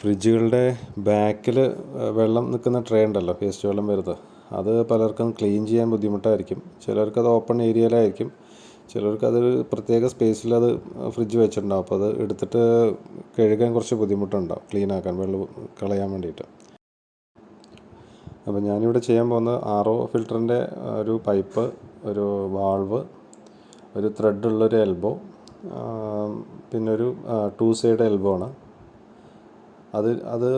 ഫ്രിഡ്ജുകളുടെ ബാക്കിൽ വെള്ളം നിൽക്കുന്ന ട്രേ ഉണ്ടല്ലോ വേസ്റ്റ് വെള്ളം വരുന്നത്. അത് പലർക്കും ക്ലീൻ ചെയ്യാൻ ബുദ്ധിമുട്ടായിരിക്കും. ചിലർക്ക് അത് ഓപ്പൺ ഏരിയയിലായിരിക്കും. ചിലർക്ക് അത് പ്രത്യേക സ്പേസിൽ അത് ഫ്രിഡ്ജ് വെച്ചിട്ടുണ്ടാവും. അപ്പോൾ അത് എടുത്തിട്ട് കഴുകാൻ കുറച്ച് ബുദ്ധിമുട്ടുണ്ടാവും ക്ലീൻ ആക്കാൻ വെള്ളം കളയാൻ വേണ്ടിയിട്ട്. അപ്പോൾ ഞാനിവിടെ ചെയ്യാൻ പോകുന്നത് ആർ ഒ ഫിൽറ്ററിന്റെ ഒരു പൈപ്പ് ഒരു വാൾവ് ഒരു ത്രെഡ് ഉള്ളൊരു എൽബോ പിന്നെ ഒരു ടു സൈഡ് എൽബോ ആണ്. അത് അത്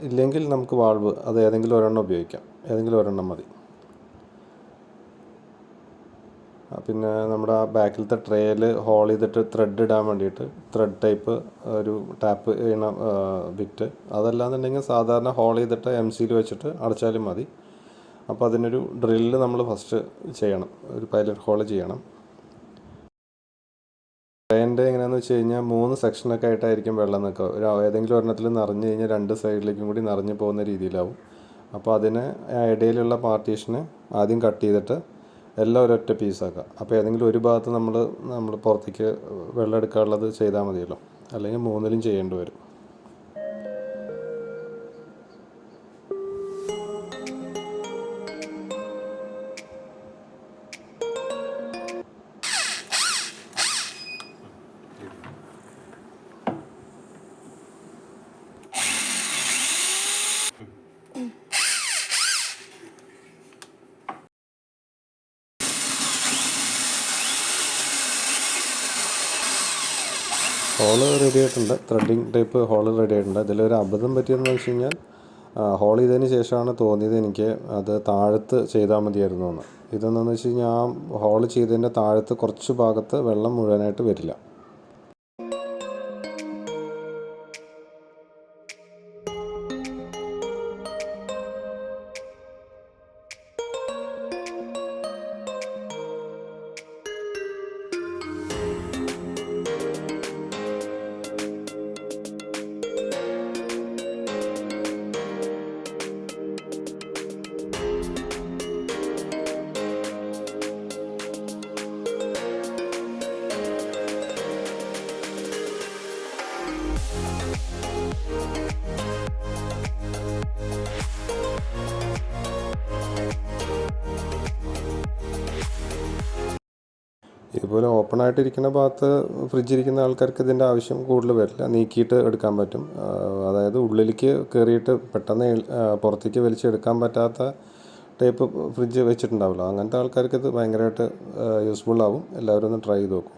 ഇല്ലെങ്കിൽ നമുക്ക് വാൾവ് അത് ഏതെങ്കിലും ഒരെണ്ണം ഉപയോഗിക്കാം. ഏതെങ്കിലും ഒരെണ്ണം മതി. പിന്നെ നമ്മുടെ ആ ബാക്കിലത്തെ ട്രേയിൽ ഹോൾ ചെയ്തിട്ട് ത്രെഡ് ഇടാൻ വേണ്ടിയിട്ട് ത്രെഡ് ടൈപ്പ് ഒരു ടാപ്പ് ചെയ്യണ ബിറ്റ് അതല്ലാന്നുണ്ടെങ്കിൽ സാധാരണ ഹോൾ ചെയ്തിട്ട് എം സിയിൽ വെച്ചിട്ട് അടച്ചാലും മതി. അപ്പോൾ അതിനൊരു ഡ്രില്ല് നമ്മൾ ഫസ്റ്റ് ചെയ്യണം. ഒരു പൈലറ്റ് ഹോൾ ചെയ്യണം. ട്രെയിനിന്റെ എങ്ങനെയാണെന്ന് വെച്ച് കഴിഞ്ഞാൽ മൂന്ന് സെക്ഷനൊക്കെ ആയിട്ടായിരിക്കും വെള്ളം നിൽക്കുക ഒരു ഏതെങ്കിലും ഒരെണ്ണത്തിൽ നിറഞ്ഞു കഴിഞ്ഞാൽ രണ്ട് സൈഡിലേക്കും കൂടി നിറഞ്ഞു പോകുന്ന രീതിയിലാവും. അപ്പോൾ അതിന് ഇടയിലുള്ള പാർട്ടീഷന് ആദ്യം കട്ട് ചെയ്തിട്ട് എല്ലാം ഒരൊറ്റ പീസാക്കുക അപ്പോൾ ഏതെങ്കിലും ഒരു ഭാഗത്ത് നമ്മൾ നമ്മൾ പുറത്തേക്ക് വെള്ളം എടുക്കാനുള്ളത് ചെയ്താൽ മതിയല്ലോ. അല്ലെങ്കിൽ മൂന്നിലും ചെയ്യേണ്ടി വരും. ഹോൾ റെഡി ആയിട്ടുണ്ട്. ത്രെഡിങ് ടൈപ്പ് ഹോൾ റെഡി ആയിട്ടുണ്ട്. ഇതിലൊരു അബദ്ധം പറ്റിയെന്ന് വെച്ച് കഴിഞ്ഞാൽ ഹോൾ ചെയ്തതിന് ശേഷമാണ് തോന്നിയത് എനിക്ക് അത് താഴത്ത് ചെയ്താൽ മതിയായിരുന്നു എന്ന് ഇതെന്താണെന്ന് വെച്ച് കഴിഞ്ഞാൽ ആ ഹോൾ ചെയ്തതിന്റെ താഴത്ത് കുറച്ച് ഭാഗത്ത് വെള്ളം മുഴുവനായിട്ട് വരില്ല. ഇതുപോലെ ഓപ്പൺ ആയിട്ടിരിക്കുന്ന ഭാഗത്ത് ഫ്രിഡ്ജ് ഇരിക്കുന്ന ആൾക്കാർക്ക് ഇതിന്റെ ആവശ്യം കൂടുതൽ വരില്ല. നീക്കിയിട്ട് എടുക്കാൻ പറ്റും. അതായത് ഉള്ളിലേക്ക് കയറിയിട്ട് പെട്ടെന്ന് പുറത്തേക്ക് വലിച്ചെടുക്കാൻ പറ്റാത്ത ടൈപ്പ് ഫ്രിഡ്ജ് വെച്ചിട്ടുണ്ടാവില്ല അങ്ങനത്തെ ആൾക്കാർക്ക് ഇത് ഭയങ്കരമായിട്ട് യൂസ്ഫുൾ ആവും. എല്ലാവരും ഒന്ന് ട്രൈ ചെയ്ത് നോക്കും.